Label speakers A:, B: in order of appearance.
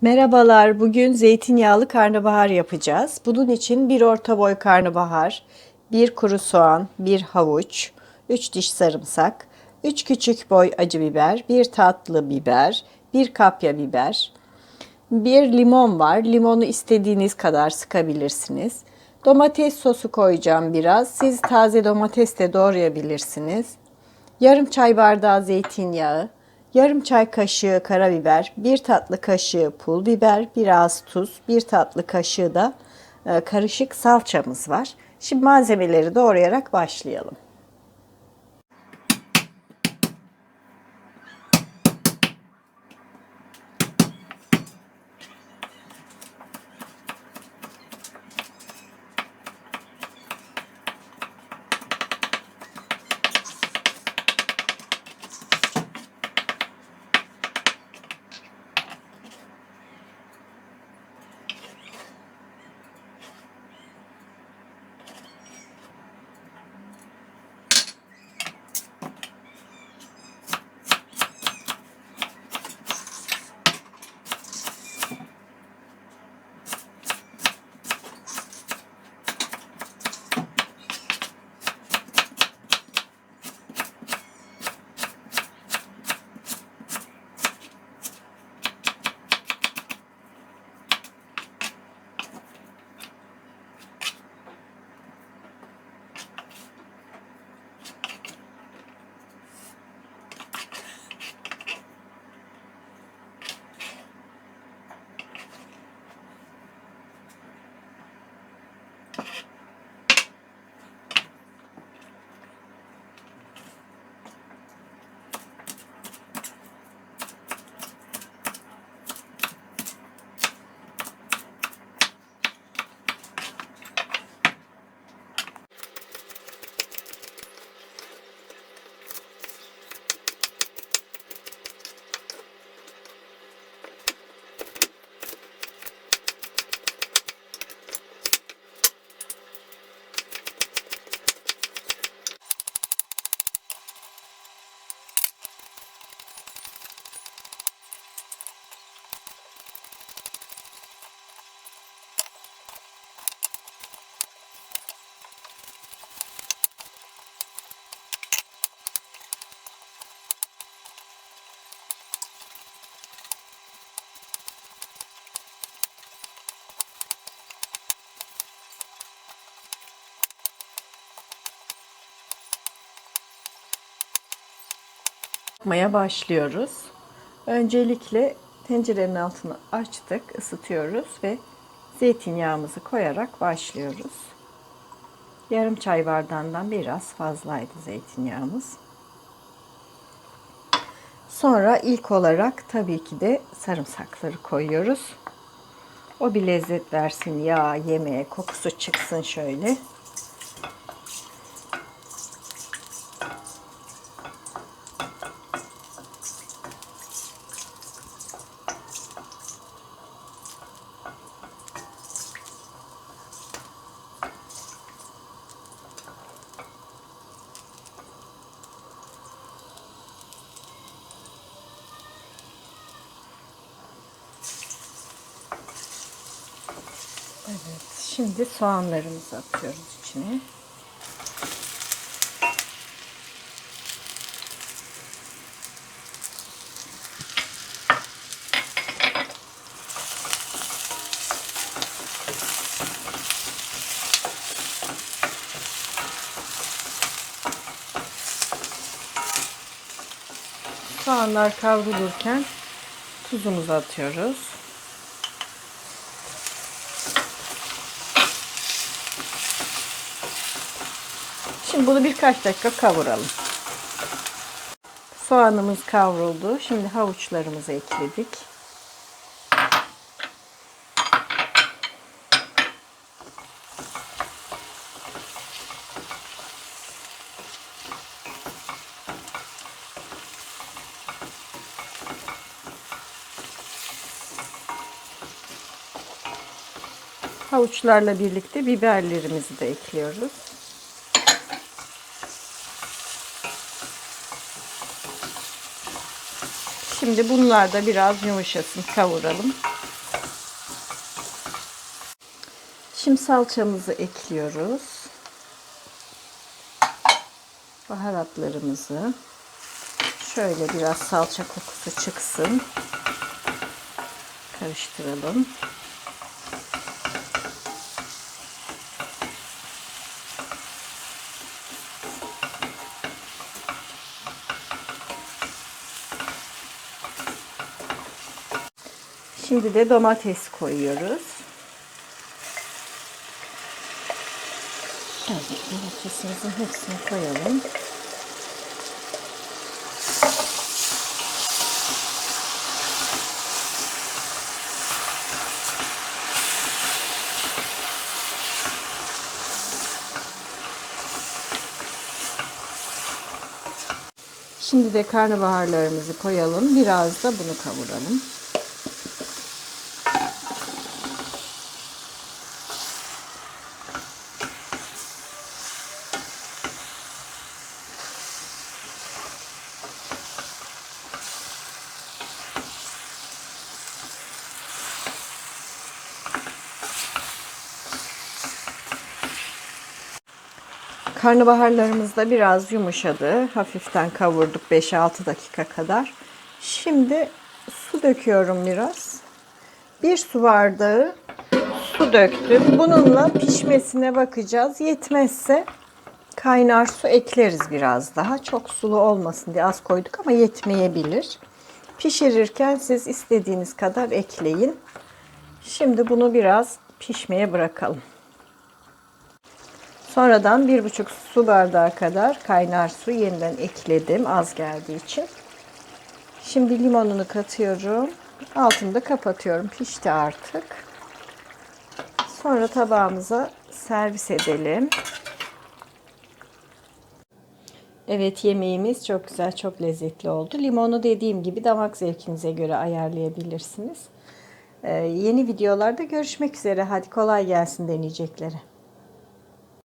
A: Merhabalar, bugün zeytinyağlı karnabahar yapacağız. Bunun için bir orta boy karnabahar, bir kuru soğan, bir havuç, 3 diş sarımsak, 3 küçük boy acı biber, bir tatlı biber, bir kapya biber, bir limon var. Limonu istediğiniz kadar sıkabilirsiniz. Domates sosu koyacağım biraz. Siz taze domates de doğrayabilirsiniz. Yarım çay bardağı zeytinyağı, yarım çay kaşığı karabiber, bir tatlı kaşığı pul biber, biraz tuz, bir tatlı kaşığı da e, karışık salçamız var. Şimdi malzemeleri doğrayarak başlayalım. Yapmaya başlıyoruz. Öncelikle tencerenin altını açtık, ısıtıyoruz ve zeytinyağımızı koyarak başlıyoruz. Yarım çay bardağından biraz fazlaydı zeytinyağımız. Sonra ilk olarak tabii ki de sarımsakları koyuyoruz. O bir lezzet versin yağ, yemeğe, kokusu çıksın şöyle. Evet, şimdi soğanlarımızı atıyoruz içine. Soğanlar kavrulurken tuzumuzu atıyoruz. Şimdi bunu birkaç dakika kavuralım. Soğanımız kavruldu. Şimdi havuçlarımızı ekledik. Havuçlarla birlikte biberlerimizi de ekliyoruz. Şimdi bunlar da biraz yumuşasın kavuralım. Şimdi salçamızı ekliyoruz. Baharatlarımızı. Şöyle biraz salça kokusu çıksın. Karıştıralım. Şimdi de domates koyuyoruz. Evet, domatesimizin hepsini koyalım. Şimdi de karnabaharlarımızı koyalım. Biraz da bunu kavuralım. Karnabaharlarımız da biraz yumuşadı. Hafiften kavurduk 5-6 dakika kadar. Şimdi su döküyorum biraz. Bir su bardağı su döktüm. Bununla pişmesine bakacağız. Yetmezse kaynar su ekleriz biraz daha. Çok sulu olmasın diye az koyduk ama yetmeyebilir. Pişirirken siz istediğiniz kadar ekleyin. Şimdi bunu biraz pişmeye bırakalım. Sonradan bir buçuk su bardağı kadar kaynar su yeniden ekledim az geldiği için. Şimdi limonunu katıyorum. Altını da kapatıyorum. Pişti artık. Sonra tabağımıza servis edelim. Evet yemeğimiz çok güzel, çok lezzetli oldu. Limonu dediğim gibi damak zevkinize göre ayarlayabilirsiniz. Ee, yeni videolarda görüşmek üzere. Hadi kolay gelsin deneyeceklere.